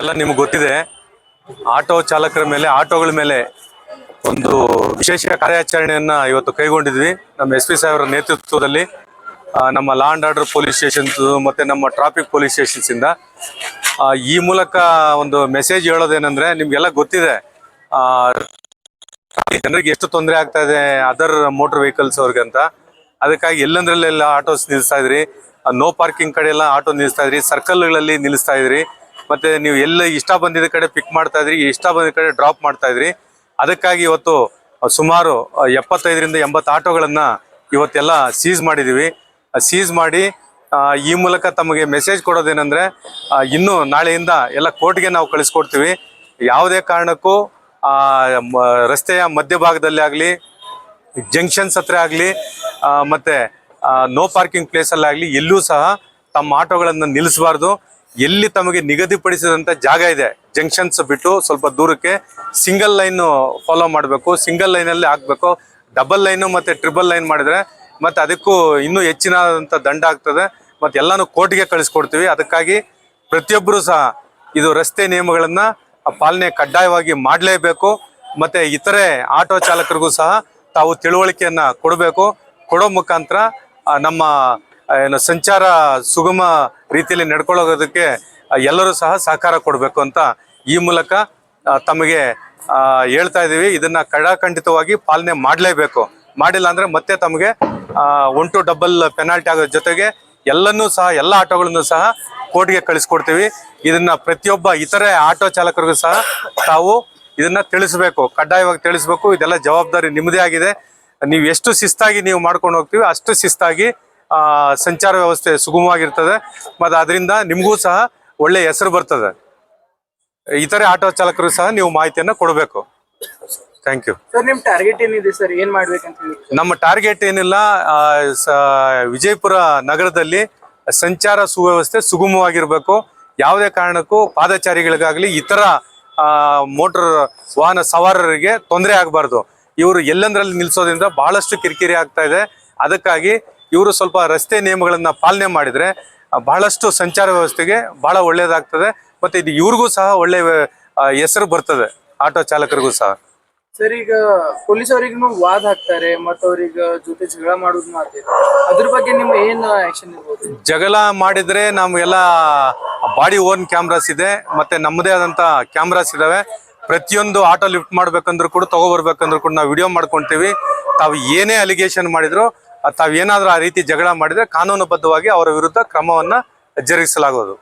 ಎಲ್ಲ ನಿಮ್ಗೆ ಗೊತ್ತಿದೆ, ಆಟೋ ಚಾಲಕರ ಮೇಲೆ, ಆಟೋಗಳ ಮೇಲೆ ಒಂದು ವಿಶೇಷ ಕಾರ್ಯಾಚರಣೆಯನ್ನ ಇವತ್ತು ಕೈಗೊಂಡಿದ್ವಿ. ನಮ್ಮ ಎಸ್ ಪಿ ಸಾಹೇಬರ ನೇತೃತ್ವದಲ್ಲಿ ನಮ್ಮ law and order police station ಮತ್ತೆ ನಮ್ಮ ಟ್ರಾಫಿಕ್ ಪೊಲೀಸ್ ಸ್ಟೇಷನ್ಸ್ ಇಂದ ಈ ಮೂಲಕ ಒಂದು ಮೆಸೇಜ್ ಹೇಳೋದೇನೆಂದ್ರೆ ನಿಮ್ಗೆಲ್ಲ ಗೊತ್ತಿದೆ ಜನರಿಗೆ ಎಷ್ಟು ತೊಂದರೆ ಆಗ್ತಾ ಇದೆ ಅದರ್ ಮೋಟರ್ ವೆಹಿಕಲ್ಸ್ ಅವ್ರಿಗೆ ಅಂತ. ಅದಕ್ಕಾಗಿ ಎಲ್ಲಂದ್ರಲ್ಲೆಲ್ಲ ಆಟೋಸ್ ನಿಲ್ಲಿಸ್ತಾ ಇದ್ರಿ ನೋ ಪಾರ್ಕಿಂಗ್ ಕಡೆ ಎಲ್ಲ ಆಟೋ ನಿಲ್ಲಿಸ್ತಾ ಇದ್ರಿ ಸರ್ಕಲ್ಗಳಲ್ಲಿ ನಿಲ್ಲಿಸ್ತಾ ಇದ್ರಿ. ಮತ್ತೆ ನೀವು ಎಲ್ಲ ಇಷ್ಟ ಬಂದಿದ್ದ ಕಡೆ ಪಿಕ್ ಮಾಡ್ತಾ ಇದ್ರಿ, ಇಷ್ಟ ಬಂದಿದ್ದ ಕಡೆ ಡ್ರಾಪ್ ಮಾಡ್ತಾ ಇದ್ರಿ. ಅದಕ್ಕಾಗಿ ಇವತ್ತು ಸುಮಾರು ಎಪ್ಪತ್ತೈದರಿಂದ ಎಂಬತ್ತು ಆಟೋಗಳನ್ನ ಇವತ್ತೆಲ್ಲ ಸೀಸ್ ಮಾಡಿದೀವಿ. ಸೀಸ್ ಮಾಡಿ ಈ ಮೂಲಕ ತಮಗೆ ಮೆಸೇಜ್ ಕೊಡೋದೇನೆಂದ್ರೆ ಇನ್ನು ನಾಳೆಯಿಂದ ಎಲ್ಲ ಕೋರ್ಟ್ಗೆ ನಾವು ಕಳಿಸ್ಕೊಡ್ತೀವಿ. ಯಾವುದೇ ಕಾರಣಕ್ಕೂ ರಸ್ತೆಯ ಮಧ್ಯಭಾಗದಲ್ಲಿ ಆಗಲಿ ಜಂಕ್ಷನ್ಸ್ ಹತ್ರ ಆಗಲಿ ಮತ್ತೆ ನೋ ಪಾರ್ಕಿಂಗ್ ಪ್ಲೇಸಲ್ಲಾಗಲಿ ಎಲ್ಲೂ ಸಹ ತಮ್ಮ ಆಟೋಗಳನ್ನು ನಿಲ್ಲಿಸಬಾರ್ದು. ಎಲ್ಲಿ ತಮಗೆ ನಿಗದಿಪಡಿಸಿದಂತ ಜಾಗ ಇದೆ ಜಂಕ್ಷನ್ಸ್ ಬಿಟ್ಟು ಸ್ವಲ್ಪ ದೂರಕ್ಕೆ ಸಿಂಗಲ್ ಲೈನ್ ಫಾಲೋ ಮಾಡಬೇಕು ಸಿಂಗಲ್ ಲೈನಲ್ಲಿ ಹಾಕಬೇಕು ಡಬಲ್ ಲೈನು ಮತ್ತು ಟ್ರಿಬಲ್ ಲೈನ್ ಮಾಡಿದ್ರೆ ಮತ್ತೆ ಅದಕ್ಕೂ ಇನ್ನೂ ಹೆಚ್ಚಿನದಂಥ ದಂಡ ಆಗ್ತದೆ. ಮತ್ತೆ ಎಲ್ಲಾನು ಕೋರ್ಟ್ಗೆ ಕಳಿಸ್ಕೊಡ್ತೀವಿ. ಅದಕ್ಕಾಗಿ ಪ್ರತಿಯೊಬ್ಬರು ಸಹ ಇದು ರಸ್ತೆ ನಿಯಮಗಳನ್ನ ಪಾಲನೆ ಕಡ್ಡಾಯವಾಗಿ ಮಾಡಲೇಬೇಕು. ಮತ್ತೆ ಇತರೆ ಆಟೋ ಚಾಲಕರಿಗೂ ಸಹ ತಾವು ತಿಳುವಳಿಕೆಯನ್ನ ಕೊಡಬೇಕು. ಕೊಡೋ ಮುಖಾಂತರ ನಮ್ಮ ಏನು ಸಂಚಾರ ಸುಗಮ ರೀತಿಯಲ್ಲಿ ನಡ್ಕೊಳ್ಳೋದಕ್ಕೆ ಎಲ್ಲರೂ ಸಹ ಸಹಕಾರ ಕೊಡಬೇಕು ಅಂತ ಈ ಮೂಲಕ ತಮಗೆ ಹೇಳ್ತಾ ಇದ್ದೀವಿ. ಇದನ್ನ ಕಡಾಖಂಡಿತವಾಗಿ ಪಾಲನೆ ಮಾಡಲೇಬೇಕು. ಮಾಡಿಲ್ಲ ಅಂದ್ರೆ ಮತ್ತೆ ತಮಗೆ ಒನ್ ಟು ಡಬಲ್ ಪೆನಾಲ್ಟಿ ಆಗೋದ್ರ ಜೊತೆಗೆ ಎಲ್ಲನ್ನೂ ಸಹ, ಎಲ್ಲ ಆಟೋಗಳನ್ನು ಸಹ ಕೋರ್ಟ್ಗೆ ಕಳಿಸ್ಕೊಡ್ತೀವಿ. ಇದನ್ನ ಪ್ರತಿಯೊಬ್ಬ ಇತರೆ ಆಟೋ ಚಾಲಕರಿಗೂ ಸಹ ತಾವು ಇದನ್ನ ತಿಳಿಸ್ಬೇಕು. ಕಡ್ಡಾಯವಾಗಿ ತಿಳಿಸ್ಬೇಕು. ಇದೆಲ್ಲ ಜವಾಬ್ದಾರಿ ನಿಮ್ಮದೇ ಆಗಿದೆ. ನೀವು ಎಷ್ಟು ಶಿಸ್ತಾಗಿ ನೀವು ಮಾಡ್ಕೊಂಡು ಹೋಗ್ತೀವಿ, ಅಷ್ಟು ಶಿಸ್ತಾಗಿ ಸಂಚಾರ ವ್ಯವಸ್ಥೆ ಸುಗಮವಾಗಿರ್ತದೆ. ಮತ್ತು ಅದರಿಂದ ನಿಮಗೂ ಸಹ ಒಳ್ಳೆ ಹೆಸರು ಬರ್ತದೆ. ಇತರೆ ಆಟೋ ಚಾಲಕರು ಸಹ ನೀವು ಮಾಹಿತಿಯನ್ನ ಕೊಡಬೇಕು. ಥ್ಯಾಂಕ್ ಯು ಸರ್ ನಿಮ್ಮ ಟಾರ್ಗೆಟ್ ಏನಿದೆ ಸರ್? ಏನ್ ಮಾಡ್ಬೇಕಂತ ನಮ್ಮ ಟಾರ್ಗೆಟ್ ಏನಿಲ್ಲ ವಿಜಯಪುರ ನಗರದಲ್ಲಿ ಸಂಚಾರ ಸುವ್ಯವಸ್ಥೆ ಸುಗಮವಾಗಿರಬೇಕು. ಯಾವುದೇ ಕಾರಣಕ್ಕೂ ಪಾದಚಾರಿಗಳಿಗಾಗಲಿ ಇತರ ಮೋಟರ್ ವಾಹನ ಸವಾರರಿಗೆ ತೊಂದರೆ ಆಗಬಾರ್ದು. ಇವರು ಎಲ್ಲಂದ್ರಲ್ಲಿ ನಿಲ್ಸೋದ್ರಿಂದ ಬಹಳಷ್ಟು ಕಿರಿಕಿರಿ ಆಗ್ತಾ ಇದೆ. ಅದಕ್ಕಾಗಿ ಇವರು ಸ್ವಲ್ಪ ರಸ್ತೆ ನಿಯಮಗಳನ್ನು ಪಾಲನೆ ಮಾಡಿದ್ರೆ ಬಹಳಷ್ಟು ಸಂಚಾರ ವ್ಯವಸ್ಥೆಗೆ ಬಹಳ ಒಳ್ಳೆಯದಾಗ್ತದೆ ಮತ್ತೆ ಇದು ಇವ್ರಿಗೂ ಸಹ ಒಳ್ಳೆ ಹೆಸರು ಬರ್ತದೆ. ಆಟೋ ಚಾಲಕರಿಗೂ ಸಹ. ಸರ್ ಈಗ ಪೊಲೀಸ್ ಅವರಿಗೂ ವಾದ ಹಾಕ್ತಾರೆ ಮತ್ತು ಅವ್ರಿಗೆ ಜೊತೆ ಜಗಳ ಮಾಡೋದು ಮಾಡ್ತಾರೆ? ಅದ್ರ ಬಗ್ಗೆ ನಿಮ್ಮ ಏನು ಆಕ್ಷನ್ ಇರ್ಬೋದು? ಜಗಳ ಮಾಡಿದ್ರೆ ನಮಗೆಲ್ಲ ಬಾಡಿ ಓನ್ ಕ್ಯಾಮ್ರಾಸ್ ಇದೆ ಮತ್ತೆ ನಮ್ಮದೇ ಆದಂತ ಕ್ಯಾಮ್ರಾಸ್ ಇದಾವೆ. ಪ್ರತಿಯೊಂದು ಆಟೋ ಲಿಫ್ಟ್ ಮಾಡ್ಬೇಕಂದ್ರೂ ಕೂಡ ತಗೋಬರ್ಬೇಕಂದ್ರೂ ಕೂಡ ನಾವು ವಿಡಿಯೋ ಮಾಡ್ಕೊಂತೀವಿ. ತಾವು ಏನೇ ಅಲಿಗೇಷನ್ ಮಾಡಿದ್ರು ಅಹ್ ತಾವು ಆ ರೀತಿ ಜಗಳ ಮಾಡಿದ್ರೆ ಕಾನೂನುಬದ್ಧವಾಗಿ ಅವರ ವಿರುದ್ಧ ಕ್ರಮವನ್ನ ಜರುಗಿಸಲಾಗುವುದು.